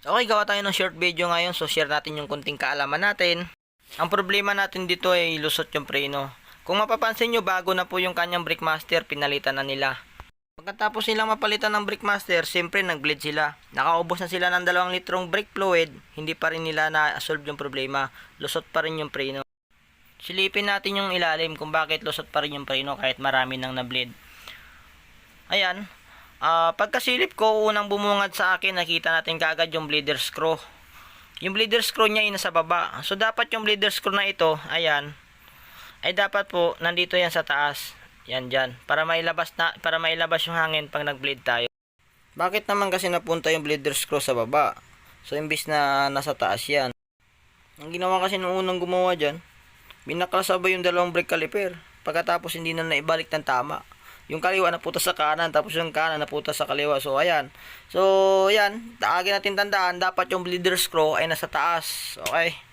Okay, gawa tayo ng short video ngayon. So, share natin yung kunting kaalaman natin. Ang problema natin dito ay lusot yung preno. Kung mapapansin nyo, bago na po yung kanyang Brickmaster, pinalitan na nila. Pagkatapos nilang mapalitan ng Brickmaster, siyempre nag-bleed sila. Nakaubos na sila ng dalawang litrong brake fluid, hindi pa rin nila na-solve yung problema. Lusot pa rin yung preno. Silipin natin yung ilalim kung bakit lusot pa rin yung preno kahit marami nang na-bleed. Ayan, Ah, pagkasilip ko, unang bumungad sa akin, nakita natin kagad yung bleeder screw. Yung bleeder screw niya ay nasa baba. So, dapat yung bleeder screw na ito, ayan, ay dapat po, nandito yan sa taas. Yan dyan. Para mailabas, na, para mailabas yung hangin pag nag-bleed tayo. Bakit naman kasi napunta yung bleeder screw sa baba? So, imbis na nasa taas yan. Ang ginawa kasi nung unang gumawa dyan, binaklasabay yung dalawang brake caliper. Pagkatapos hindi na naibalik ng tama. Yung kaliwa naputa sa kanan, tapos yung kanan naputa sa kaliwa. So, ayan. So, ayan. Taagin natin tandaan, dapat yung bleeder screw ay nasa taas. Okay.